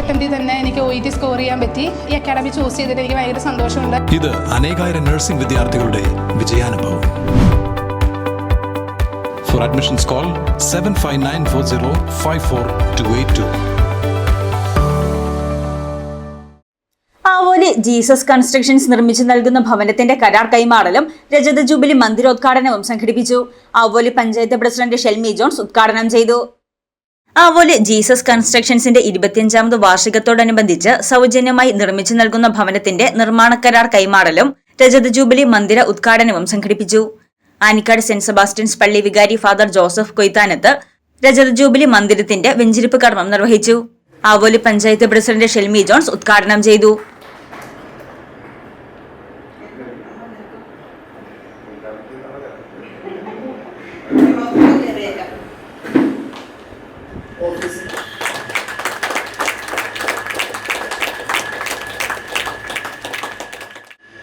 അറ്റംപ്റ്റിൽ തന്നെ എനിക്ക് O E T score ചെയ്യാൻ പറ്റി. ഈ അക്കാഡമി ചൂസ് ചെയ്തിട്ട് എനിക്ക് ഭയങ്കര സന്തോഷമുണ്ട്. ഇത് അനേകായിരം നഴ്സിംഗ് വിദ്യാർത്ഥികളുടെ വിജയാനുഭവം. For admissions call seven five nine four zero five four two eight two Avoli Jesus Constructions നിർമ്മിച്ചു നൽകുന്ന ഭവനത്തിന്റെ കരാർ കൈമാറലും രജത ജൂബിലി മന്ദിരോദ്ഘാടനവും സംഘടിപ്പിച്ചു. ആവോലി പഞ്ചായത്ത് പ്രസിഡന്റ് ഷെൽമി ജോൺസ് ഉദ്ഘാടനം ചെയ്തു. ആവോലി ജീസസ് കൺസ്ട്രക്ഷൻസിന്റെ ഇരുപത്തിയഞ്ചാമത് വാർഷികത്തോടനുബന്ധിച്ച് സൗജന്യമായി നിർമ്മിച്ചു നൽകുന്ന ഭവനത്തിന്റെ നിർമ്മാണ കരാർ കൈമാറലും രജത ജൂബിലി മന്ദിര ഉദ്ഘാടനവും സംഘടിപ്പിച്ചു. ആനിക്കാട് സെന്റ് സെബാസ്റ്റ്യൻസ് പള്ളി വികാരി ഫാദർ ജോസഫ് കൊയ്ത്താനത്ത് രജത ജൂബിലി മന്ദിരത്തിന്റെ വെഞ്ചിരിപ്പ് കർമ്മം നിർവഹിച്ചു. ആവോലി പഞ്ചായത്ത് പ്രസിഡന്റ് ഷെൽമി ജോൺസ് ഉദ്ഘാടനം ചെയ്തു.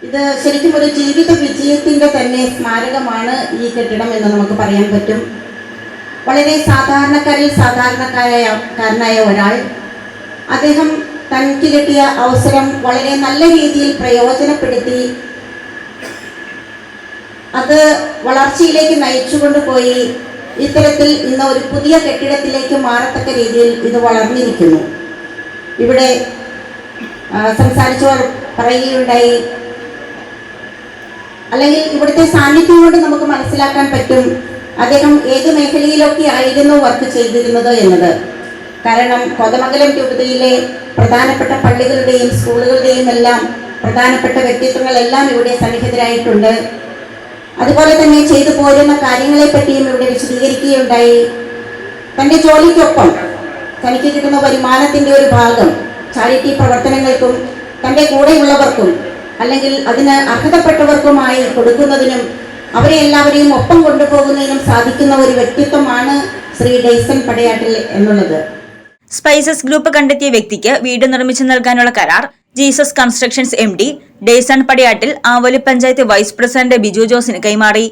ഇത് ശരിക്കും ഒരു ജീവിത വിജയത്തിന്റെ തന്നെ സ്മാരകമാണ് ഈ കെട്ടിടം എന്ന് നമുക്ക് പറയാൻ പറ്റും. വളരെ സാധാരണക്കാരിൽ സാധാരണക്കാരായ കാരനായ ഒരാൾ. അദ്ദേഹം തനിക്ക് കിട്ടിയ അവസരം വളരെ നല്ല രീതിയിൽ പ്രയോജനപ്പെടുത്തി. അത് വളർച്ചയിലേക്ക് നയിച്ചുകൊണ്ട് പോയി. ഇത്തരത്തിൽ ഇന്ന് ഒരു പുതിയ കെട്ടിടത്തിലേക്ക് മാറത്തക്ക രീതിയിൽ ഇത് വളർന്നിരിക്കുന്നു. ഇവിടെ സംസാരിച്ചവർ പറയുകയുണ്ടായി അല്ലെങ്കിൽ ഇവിടുത്തെ സാന്നിധ്യം കൊണ്ട് നമുക്ക് മനസ്സിലാക്കാൻ പറ്റും അദ്ദേഹം ഏത് മേഖലയിലൊക്കെ ആയിരുന്നു വർക്ക് ചെയ്തിരുന്നത് എന്നത്. കാരണം കോതമംഗലം രൂപതയിലെ പ്രധാനപ്പെട്ട പള്ളികളുടെയും സ്കൂളുകളുടെയും എല്ലാം പ്രധാനപ്പെട്ട വ്യക്തിത്വങ്ങളെല്ലാം ഇവിടെ സന്നിഹിതരായിട്ടുണ്ട്. അതുപോലെ തന്നെ ചെയ്തു പോരുന്ന കാര്യങ്ങളെ പറ്റിയും ഇവിടെ വിശദീകരിക്കുകയുണ്ടായി. തന്റെ ജോലിക്കൊപ്പം തനിക്ക് കിട്ടുന്ന വരുമാനത്തിന്റെ ഒരു ഭാഗം ചാരിറ്റി പ്രവർത്തനങ്ങൾക്കും തന്റെ കൂടെയുള്ളവർക്കും അല്ലെങ്കിൽ അതിന് അർഹതപ്പെട്ടവർക്കുമായി കൊടുക്കുന്നതിനും അവരെ എല്ലാവരെയും ഒപ്പം കൊണ്ടുപോകുന്നതിനും സാധിക്കുന്ന ഒരു വ്യക്തിത്വമാണ് ശ്രീ ഡെയ്സൺ പടയാട്ടിൽ എന്നുള്ളത്. സ്പൈസസ് ഗ്രൂപ്പ് കണ്ടെത്തിയ വ്യക്തിക്ക് വീട് നിർമ്മിച്ചു നൽകാനുള്ള കരാർ Jesus constructions M D Deson Padiyattil Avoli panchayat vice president Biju ജോസിന് കൈമാറി.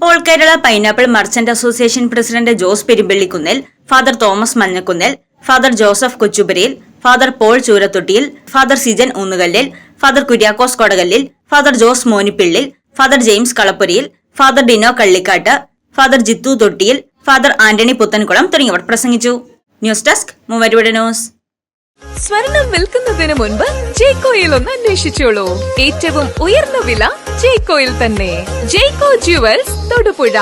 All Kerala pineapple merchant association president Jose Perumpallikkunnil father Thomas Manjakkunnil father Joseph Kochupurayil father Paul Choorathottiyil father Sijan Oonnukallil father Kuriakose Kodakallil father Jose Monippillil father James Kalappuriyil father Dino Kallikkattu father Jithu Thottiyil father Antony Puthenkulam തുടങ്ങിയവർ പ്രസംഗിച്ചു. News desk മൂവരുവിടെ news. സ്വർണം വിൽക്കുന്നതിന് മുൻപ് ജേക്കോയിൽ ഒന്ന് അന്വേഷിച്ചോളൂ. ഏറ്റവും ഉയർന്ന വില ജേക്കോയിൽ തന്നെ. ജേക്കോ ജുവൽസ് തൊടുപുഴ.